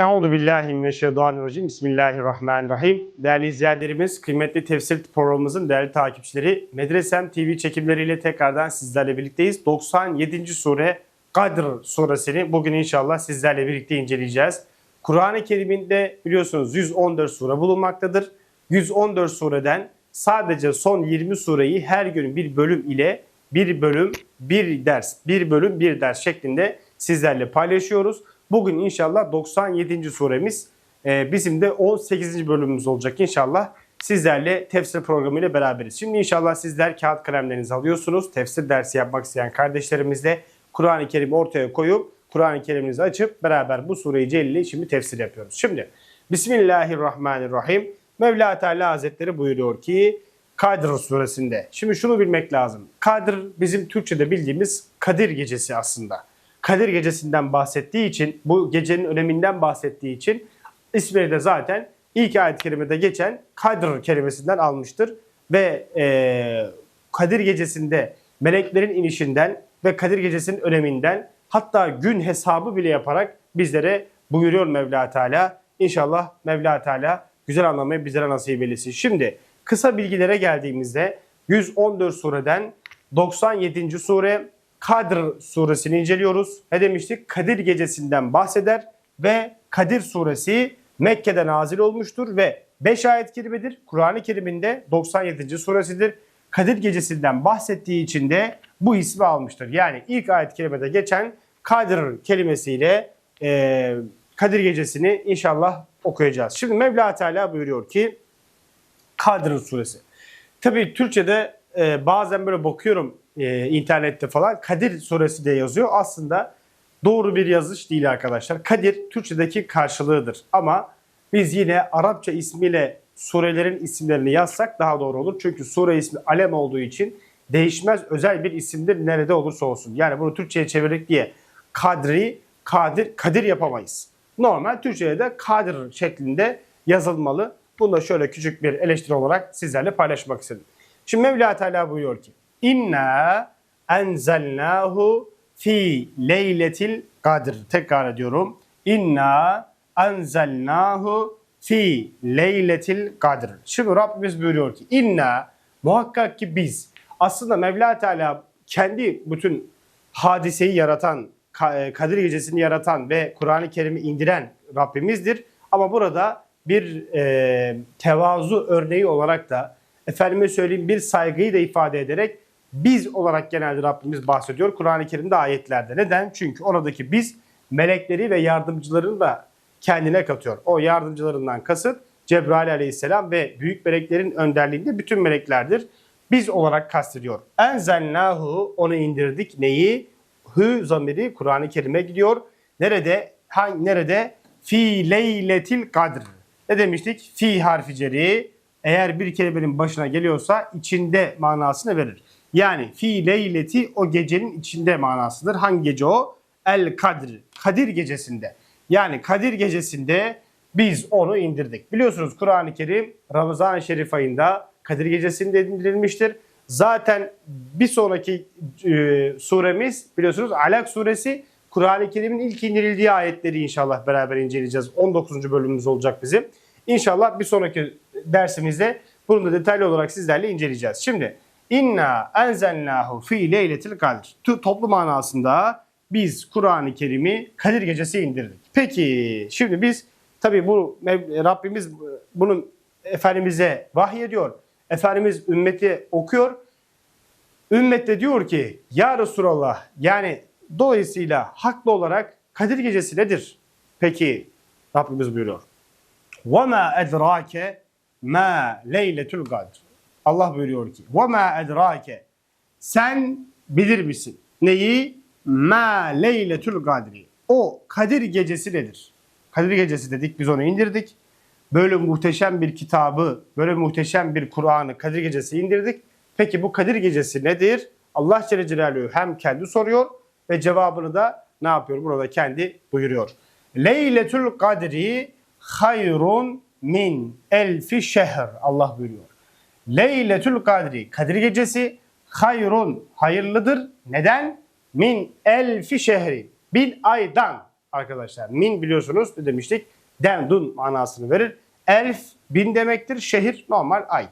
Euzu billahi mineşşeytanirracim. Bismillahirrahmanirrahim. Değerli izleyenlerimiz, kıymetli tefsir programımızın değerli takipçileri, Medresem TV çekimleriyle tekrardan sizlerle birlikteyiz. 97. sure Kadr suresini bugün inşallah sizlerle birlikte inceleyeceğiz. Kur'an-ı Kerim'inde biliyorsunuz 114 sure bulunmaktadır. 114 sureden sadece son 20 sureyi her gün bir bölüm ile bir bölüm, bir ders, bir bölüm, bir ders şeklinde sizlerle paylaşıyoruz. Bugün inşallah 97. suremiz e, bizim de 18. bölümümüz olacak inşallah. Sizlerle tefsir programıyla beraberiz. Şimdi inşallah sizler kağıt kalemlerinizi alıyorsunuz. Tefsir dersi yapmak isteyen kardeşlerimizle Kur'an-ı Kerim'i ortaya koyup Kur'an-ı Kerim'inizi açıp beraber bu sureyi celili şimdi tefsir yapıyoruz. Şimdi Bismillahirrahmanirrahim. Mevla Teala Hazretleri buyuruyor ki Kadr suresinde. Şimdi şunu bilmek lazım. Kadr bizim Türkçe'de bildiğimiz Kadir gecesi aslında. Kadir gecesinden bahsettiği için, bu gecenin öneminden bahsettiği için ismini de zaten ilk ayet-i kerimede geçen Kadr kelimesinden almıştır. Ve e, Kadir gecesinde meleklerin inişinden ve Kadir gecesinin öneminden hatta gün hesabı bile yaparak bizlere buyuruyor Mevla Teala. İnşallah Mevla Teala güzel anlamayı bizlere nasip eylesin. Şimdi kısa bilgilere geldiğimizde 114 sureden 97. sure Kadr suresini inceliyoruz. Ne demiştik? Kadir gecesinden bahseder ve Kadir suresi Mekke'de nazil olmuştur ve 5 ayet kerimedir. Kur'an-ı Kerim'inde 97. suresidir. Kadir gecesinden bahsettiği için de bu ismi almıştır. Yani ilk ayet kerimede geçen Kadir kelimesiyle e, Kadir gecesini inşallah okuyacağız. Şimdi Mevla Teala buyuruyor ki Kadir suresi. Tabii Türkçe'de e, bazen böyle bakıyorum e, internette falan Kadir suresi diye yazıyor. Aslında doğru bir yazış değil arkadaşlar. Kadir Türkçedeki karşılığıdır. Ama biz yine Arapça ismiyle surelerin isimlerini yazsak daha doğru olur. Çünkü sure ismi alem olduğu için değişmez özel bir isimdir nerede olursa olsun. Yani bunu Türkçe'ye çevirdik diye Kadri, Kadir, Kadir yapamayız. Normal Türkçe'de de Kadir şeklinde yazılmalı. Bunu da şöyle küçük bir eleştiri olarak sizlerle paylaşmak istedim. Şimdi Mevla Teala buyuruyor ki İnna enzelnahu fi leyletil kadr. Tekrar ediyorum. İnna enzelnahu fi leyletil kadr. Şimdi Rabbimiz buyuruyor ki inna muhakkak ki biz aslında Mevla Teala kendi bütün hadiseyi yaratan, Ka- Kadir Gecesi'ni yaratan ve Kur'an-ı Kerim'i indiren Rabbimizdir. Ama burada bir e, tevazu örneği olarak da efendime söyleyeyim bir saygıyı da ifade ederek biz olarak genelde Rabbimiz bahsediyor Kur'an-ı Kerim'de ayetlerde. Neden? Çünkü oradaki biz melekleri ve yardımcılarını da kendine katıyor. O yardımcılarından kasıt Cebrail aleyhisselam ve büyük meleklerin önderliğinde bütün meleklerdir. Biz olarak kastediyor. Enzelnahu onu indirdik. Neyi? Hü zamiri Kur'an-ı Kerim'e gidiyor. Nerede? Hangi, nerede? Fi leyletil kadr. Ne demiştik? Fi harfi ceri eğer bir kelimenin başına geliyorsa içinde manasını verir. Yani fi leyleti o gecenin içinde manasıdır. Hangi gece o? El Kadr. Kadir gecesinde. Yani Kadir gecesinde biz onu indirdik. Biliyorsunuz Kur'an-ı Kerim Ramazan-ı Şerif ayında Kadir gecesinde indirilmiştir. Zaten bir sonraki e, suremiz biliyorsunuz Alak suresi Kur'an-ı Kerim'in ilk indirildiği ayetleri inşallah beraber inceleyeceğiz. 19. bölümümüz olacak bizim. İnşallah bir sonraki dersimizde bunu da detaylı olarak sizlerle inceleyeceğiz. Şimdi inna enzelnahu fi leyletil kadr. Tu- Toplu manasında biz Kur'an-ı Kerim'i Kadir Gecesi indirdik. Peki şimdi biz tabi bu Mev- Rabbimiz bunu Efendimiz'e vahyediyor. Efendimiz ümmeti okuyor. Ümmet de diyor ki ya Resulallah yani dolayısıyla haklı olarak Kadir Gecesi nedir? Peki Rabbimiz buyuruyor. وَمَا اَدْرَاكَ مَا لَيْلَةُ الْقَدْرِ Allah buyuruyor ki وَمَا اَدْرَاكَ Sen bilir misin? Neyi? مَا لَيْلَةُ الْقَدْرِ O Kadir gecesi nedir? Kadir gecesi dedik biz onu indirdik. Böyle muhteşem bir kitabı, böyle muhteşem bir Kur'an'ı Kadir gecesi indirdik. Peki bu Kadir gecesi nedir? Allah Celle Celaluhu hem kendi soruyor ve cevabını da ne yapıyor? Burada kendi buyuruyor. Leyletül Kadri hayrun min elfi şehr. Allah buyuruyor. Leyletül Kadri Kadir gecesi hayrun hayırlıdır. Neden? Min elfi şehri. Bin aydan. arkadaşlar. Min biliyorsunuz ne demiştik? Den, dun manasını verir. Elf bin demektir. Şehir normal ay.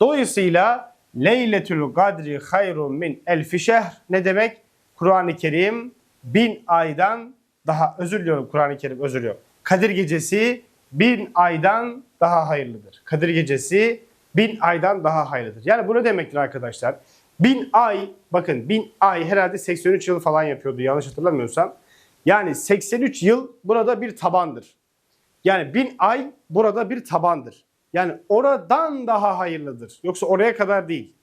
Dolayısıyla Leyletül Kadri hayrun min elfi şehr ne demek? Kur'an-ı Kerim bin aydan daha özür diliyorum Kur'an-ı Kerim özür diliyorum. Kadir gecesi bin aydan daha hayırlıdır. Kadir gecesi bin aydan daha hayırlıdır. Yani bu ne demektir arkadaşlar? Bin ay bakın bin ay herhalde 83 yıl falan yapıyordu yanlış hatırlamıyorsam. Yani 83 yıl burada bir tabandır. Yani bin ay burada bir tabandır. Yani oradan daha hayırlıdır. Yoksa oraya kadar değil.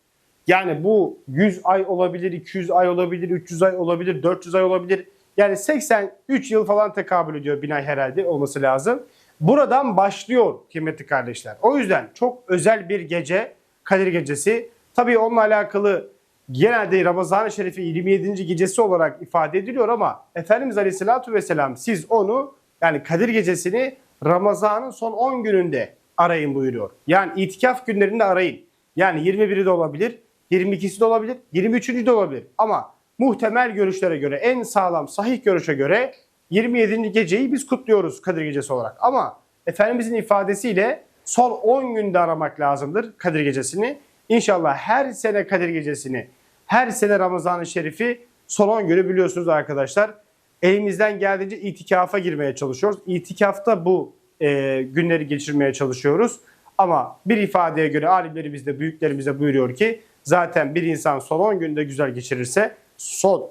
Yani bu 100 ay olabilir, 200 ay olabilir, 300 ay olabilir, 400 ay olabilir. Yani 83 yıl falan tekabül ediyor bin ay herhalde olması lazım. Buradan başlıyor kıymetli kardeşler. O yüzden çok özel bir gece Kadir Gecesi. Tabii onunla alakalı genelde Ramazan-ı Şerif'i 27. gecesi olarak ifade ediliyor ama Efendimiz Aleyhisselatü Vesselam siz onu yani Kadir Gecesi'ni Ramazan'ın son 10 gününde arayın buyuruyor. Yani itikaf günlerinde arayın. Yani 21'i de olabilir, 22'si de olabilir, 23'ü de olabilir. Ama muhtemel görüşlere göre en sağlam sahih görüşe göre 27. geceyi biz kutluyoruz Kadir Gecesi olarak. Ama Efendimizin ifadesiyle son 10 günde aramak lazımdır Kadir Gecesi'ni. İnşallah her sene Kadir Gecesi'ni, her sene Ramazan-ı Şerif'i son 10 günü biliyorsunuz arkadaşlar. Elimizden geldiğince itikafa girmeye çalışıyoruz. İtikafta bu e, günleri geçirmeye çalışıyoruz. Ama bir ifadeye göre alimlerimiz de büyüklerimiz de buyuruyor ki zaten bir insan son 10 günde güzel geçirirse son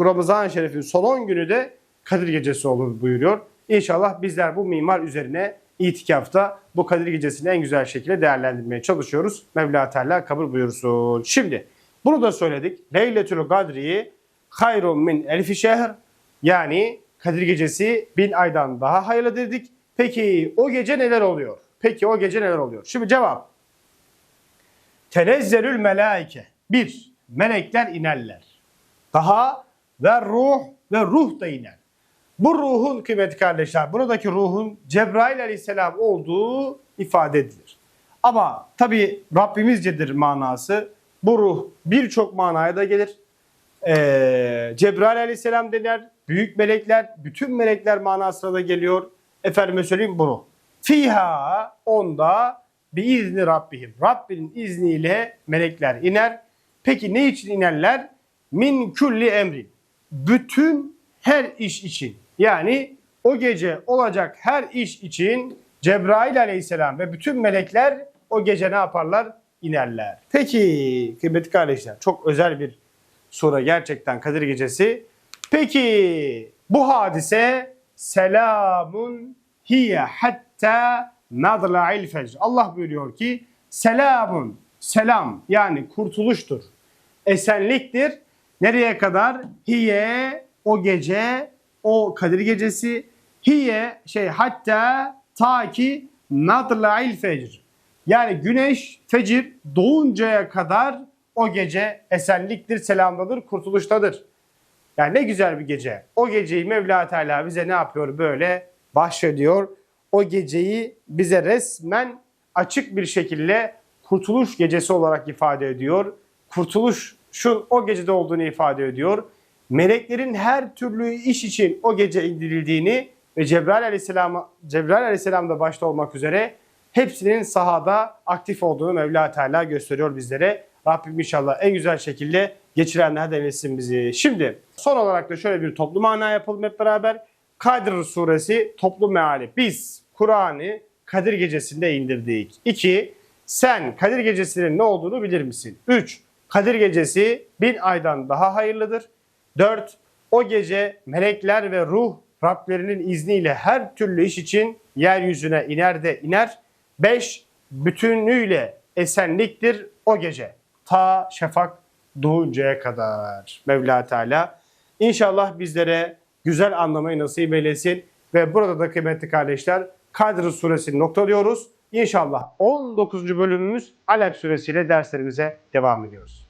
Ramazan-ı Şerif'in son 10 günü de Kadir Gecesi olur buyuruyor. İnşallah bizler bu mimar üzerine itikafta bu Kadir Gecesi'ni en güzel şekilde değerlendirmeye çalışıyoruz. Mevla Teala kabul buyursun. Şimdi bunu da söyledik. Leyletül Kadri'yi hayrun min elfi şehr yani Kadir Gecesi bin aydan daha hayırlı dedik. Peki o gece neler oluyor? Peki o gece neler oluyor? Şimdi cevap. Tenezzelül melaike. Bir, melekler inerler. Daha ve ruh ve ruh da iner. Bu ruhun kıymetli kardeşler, buradaki ruhun Cebrail aleyhisselam olduğu ifade edilir. Ama tabi Rabbimizcedir manası. Bu ruh birçok manaya da gelir. Ee, Cebrail aleyhisselam denir, büyük melekler, bütün melekler manasına da geliyor. Efendime söyleyeyim bunu. Fiha onda bir izni Rabbihim. Rabbinin izniyle melekler iner. Peki ne için inerler? Min külli emrin. Bütün her iş için. Yani o gece olacak her iş için Cebrail aleyhisselam ve bütün melekler o gece ne yaparlar? İnerler. Peki kıymetli kardeşler çok özel bir sure gerçekten Kadir Gecesi. Peki bu hadise selamun hiye hatta nadla'il fecr. Allah buyuruyor ki selamun selam yani kurtuluştur. Esenliktir. Nereye kadar? Hiye o gece o Kadir gecesi hiye şey hatta ta ki nadla'il fecr. Yani güneş fecir doğuncaya kadar o gece esenliktir, selamdadır, kurtuluştadır. Yani ne güzel bir gece. O geceyi Mevla Teala bize ne yapıyor böyle bahşediyor. O geceyi bize resmen açık bir şekilde kurtuluş gecesi olarak ifade ediyor. Kurtuluş şu o gecede olduğunu ifade ediyor. Meleklerin her türlü iş için o gece indirildiğini ve Cebrail Aleyhisselam Cebrail Aleyhisselam da başta olmak üzere hepsinin sahada aktif olduğunu Mevla Teala gösteriyor bizlere. Rabbim inşallah en güzel şekilde geçirenlerden etsin bizi. Şimdi son olarak da şöyle bir toplu mana yapalım hep beraber. Kadir suresi toplu meali. Biz Kur'an'ı Kadir gecesinde indirdik. 2. Sen Kadir gecesinin ne olduğunu bilir misin? 3. Kadir gecesi bin aydan daha hayırlıdır. 4. O gece melekler ve ruh Rablerinin izniyle her türlü iş için yeryüzüne iner de iner. 5. Bütünlüğüyle esenliktir o gece. Ta şafak doğuncaya kadar. Mevla Teala İnşallah bizlere güzel anlamayı nasip eylesin. Ve burada da kıymetli kardeşler Kadir suresini noktalıyoruz. İnşallah 19. bölümümüz Alep suresiyle derslerimize devam ediyoruz.